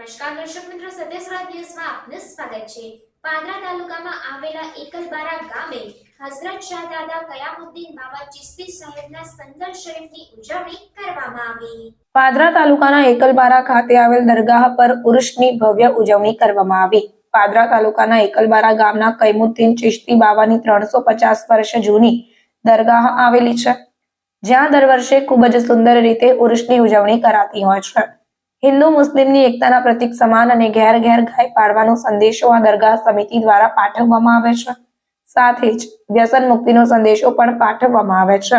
નમસ્કાર દર્શક મિત્રો સત્યસરાજ ન્યૂઝમાં આપનું સ્વાગત છે. પાદરા તાલુકામાં આવેલા એકલબારા ગામે હઝરત શાહ દાદા કયામુદ્દીન બાબા ચિશ્તી સાહેબના સંદર શરીફની ઉજવણી કરવામાં આવી. પાદરા તાલુકાના એકલબારા ખાતે આવેલ દરગાહ પર ઉર્ષની ભવ્ય ઉજવણી કરવામાં આવી. પાદરા તાલુકાના એકલબારા ગામના કૈમુદ્દીન ચિશ્તી બાવાની ત્રણસો પચાસ વર્ષ જૂની દરગાહ આવેલી છે, જ્યાં દર વર્ષે ખૂબ જ સુંદર રીતે ઉર્ષની ઉજવણી કરાતી હોય છે. હિન્દુ મુસ્લિમની એકતાના પ્રતીક સમાન અને ઘેર ઘેર ગાય પાડવાનો સંદેશો આ દરગાહ સમિતિ દ્વારા પાઠવવામાં આવે છે. સાથે જ વ્યસન મુક્તિનો સંદેશો પણ પાઠવવામાં આવે છે.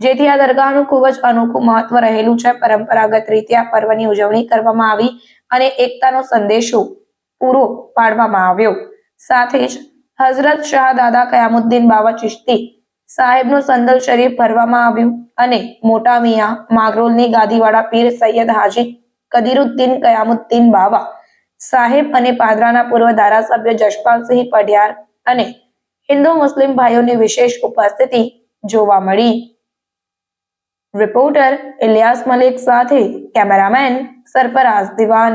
જેથી આ દરગાહનું ખૂબ જ અનોખું મહત્વ રહેલું છે. પરંપરાગત રીતે આ પર્વની ઉજવણી કરવામાં આવી અને એકતાનો સંદેશો પૂરો પાડવામાં આવ્યો. સાથે જ હઝરત શાહ દાદા કયામુદ્દીન બાવા ચિશ્તી સાહેબનું સંદલ શરીફ ભરવામાં આવ્યું અને મોટા મિયા, માગરોલની ગાદીવાળા પીર સૈયદ હાજી કદીરુદ્દીન કયામુદ્દીન બાવા, સાહેબ અને પાદરાના પૂર્વ ધારાસભ્ય જશપાલસિંહ પઢિયાર અને હિન્દુ મુસ્લિમ ભાઈઓની વિશેષ ઉપસ્થિતિ જોવા મળી. રિપોર્ટર ઇલિયાસ મલિક સાથે કેમેરામેન સરફરાઝ દિવાન.